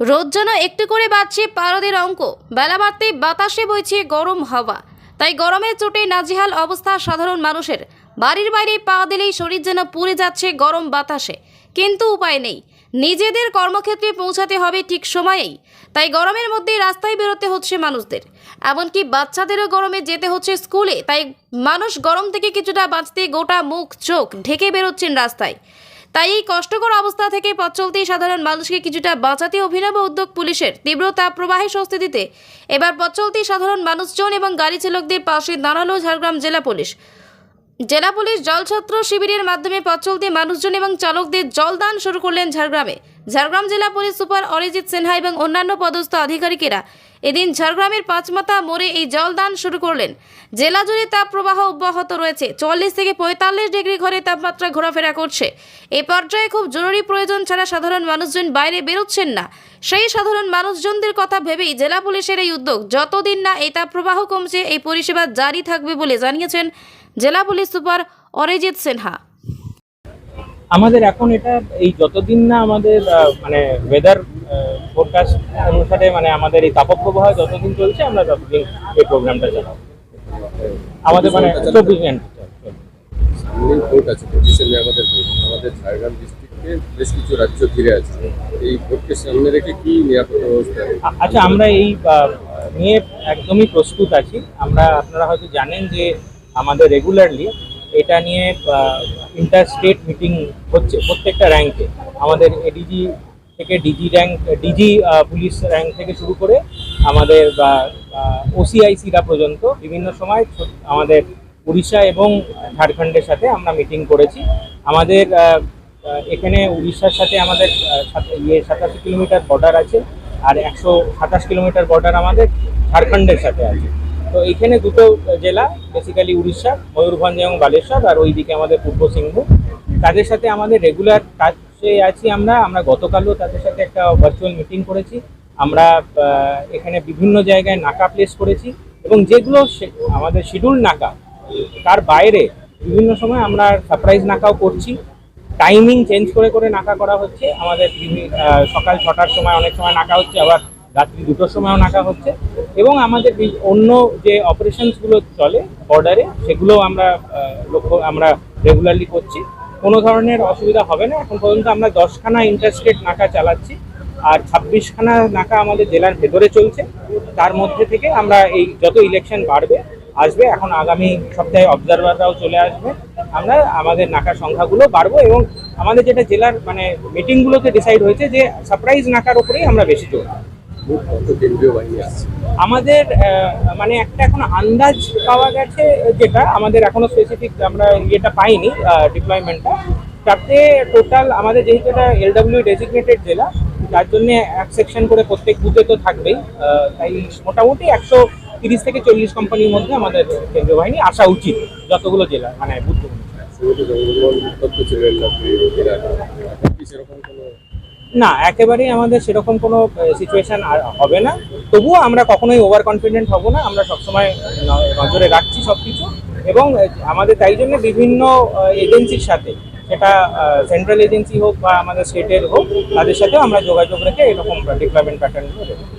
রোদ যেন একটু করে বাড়ছে পারদের অঙ্ক। বেলা বাড়তে বাতাসে বইছে গরম হাওয়া। তাই গরমের চোটে নাজিহাল অবস্থা সাধারণ মানুষের। বাড়ির বাইরে পা দিলেই শরীর যেন পুড়ে যাচ্ছে গরম বাতাসে। কিন্তু উপায় নেই। নিজেদের কর্মক্ষেত্রে পৌঁছাতে হবে ঠিক সময়েই। তাই গরমের মধ্যেই রাস্তায় বেরোতে হচ্ছে মানুষদের। এমনকি বাচ্চাদেরও গরমে যেতে হচ্ছে স্কুলে। তাই মানুষ গরম থেকে কিছুটা বাঁচতে গোটা মুখ চোখ ঢেকে বেরোচ্ছেন রাস্তায়। তাই এই কষ্টকর অবস্থা থেকে পথ চলতেই সাধারণ মানুষকে কিছুটা বাঁচাতে অভিনব উদ্যোগ পুলিশের তীব্র তাপ প্রবাহে স্বস্তি দিতে। এবার পথ চলতেই সাধারণ মানুষজন এবং গাড়ি চালকদের পাশে দাঁড়াল ঝাড়গ্রাম জেলা পুলিশ। জেলা পুলিশ জলছত্র শিবিরের মাধ্যমে পথ চলতে মানুষজন এবং চালকদের জলদান শুরু করলেন ঝাড়গ্রামে। ঝাড়গ্রাম জেলা পুলিশ সুপার অরিজিৎ সিনহা এবং অন্যান্য পদস্থ আধিকারিকেরা এদিন ঝাড়গ্রামের পাঁচমাথা মোড়ে এই জলদান শুরু করলেন। জেলা জুড়ে তাপ প্রবাহ অব্যাহত রয়েছে। চল্লিশ থেকে পঁয়তাল্লিশ ডিগ্রি ঘরে তাপমাত্রা ঘোরাফেরা করছে। এ পর্যায়ে খুব জরুরি প্রয়োজন ছাড়া সাধারণ মানুষজন বাইরে বেরোচ্ছেন না। সেই সাধারণ মানুষজনদের কথা ভেবেই জেলা পুলিশের এই উদ্যোগ যতদিন না এই তাপপ্রবাহ কমছে এই পরিষেবা জারি থাকবে বলে জানিয়েছেন জেলা পুলিশ সুপার অরিজিৎ সিনহা। আমাদের এখন এটা এই যতদিন না আমাদের মানে ওয়েদার ফোরকাস্ট অনুসারে মানে আমাদের এই তাপপ্রবাহ যতদিন চলছে আমরা ততদিন এই প্রোগ্রামটা চালাবো। আমাদের মানে চব্বিশ ঘণ্টা আমাদের ঝাড়গ্রাম ডিস্ট্রিক্টে বেশ কিছু রাজ্য ঘিরে আছে। এই ভোটকে সামনে রেখে কি নিরাপত্তা ব্যবস্থা? আচ্ছা আমরা এই নিয়ে একদমই প্রস্তুত আছি। আমরা, আপনারা হয়তো জানেন যে আমাদের রেগুলারলি এটা নিয়ে ইন্টার স্টেট মিটিং হচ্ছে প্রত্যেকটা র্যাঙ্কে আমাদের এডিজি থেকে DG rank DG police rank থেকে শুরু করে আমাদের ওসিআইসিরা পর্যন্ত বিভিন্ন সময় আমাদের উড়িষ্যা এবং ঝাড়খণ্ডের সাথে আমরা মিটিং করেছি। আমাদের এখানে উড়িষ্যার সাথে আমাদের ইয়ে সাতাশি কিলোমিটার বর্ডার আছে আর একশো সাতাশ কিলোমিটার বর্ডার আমাদের ঝাড়খণ্ডের সাথে আছে। তো এখানে দুটো জেলা বেসিক্যালি উড়িষ্যা, ময়ূরভঞ্জ এবং বালেশ্বর আর ওইদিকে আমাদের পূর্ব সিংভূম। তাদের সাথে আমাদের রেগুলার কাজে আছি আমরা। আমরা গতকালও তাদের সাথে একটা ভার্চুয়াল মিটিং করেছি। আমরা এখানে বিভিন্ন জায়গায় নাকা প্লেস করেছি এবং যেগুলো আমাদের শিডিউল নাকা, তার বাইরে বিভিন্ন সময় আমরা সারপ্রাইজ নাকাও করছি। টাইমিং চেঞ্জ করে করে নাকা করা হচ্ছে। আমাদের সকাল ছটার সময় অনেক সময় নাকা হচ্ছে, আবার রাত্রি দুটোর সময়ও নাকা হচ্ছে। এবং আমাদের অন্য যে অপারেশনসগুলো চলে বর্ডারে সেগুলোও আমরা লক্ষ্য, আমরা রেগুলারলি করছি। কোনো ধরনের অসুবিধা হবে না। এখন পর্যন্ত আমরা দশখানা ইন্টারস্টেট নাকা চালাচ্ছি আর ছাব্বিশখানা নাকা আমাদের জেলার ভেতরে চলছে। তার মধ্যে থেকে আমরা এই, যত ইলেকশন বাড়বে আসবে। এখন আগামী সপ্তাহে অবজারভাররাও চলে আসবে। আমরা আমাদের নাকার সংখ্যাগুলো বাড়বো এবং আমাদের যেটা জেলার মানে মিটিংগুলোতে ডিসাইড হয়েছে যে সারপ্রাইজ নাকার উপরেই আমরা বেশি জোর। আমাদের মানে একটা এখন আন্দাজ পাওয়া গেছে যেটা আমাদের এখনও স্পেসিফিক আমরা ইয়েটা পাইনি ডিপ্লয়মেন্টটা তাতে টোটাল আমাদের যেহেতু এটা এলডব্লিউ ডেজিগনেটেড জেলা তার জন্য এক সেকশন করে প্রত্যেক বুথে তো থাকবেই তাই মোটামুটি একশো তিরিশ থেকে চল্লিশ কোম্পানির মধ্যে আমাদের কেন্দ্রীয় বাহিনী আসা উচিত যতগুলো জেলা মানে না, একেবারেই আমাদের সেরকম কোনো সিচুয়েশন হবে না। তবুও আমরা কখনোই ওভার কনফিডেন্ট হব না। আমরা সবসময় নজরে রাখছি সব কিছু এবং আমাদের তাই জন্য বিভিন্ন এজেন্সির সাথে, সেটা সেন্ট্রাল এজেন্সি হোক বা আমাদের স্টেটের হোক, তাদের সাথেও আমরা যোগাযোগ রেখে এরকম ডিপ্লয়মেন্ট প্যাটার্নগুলো রেখেছি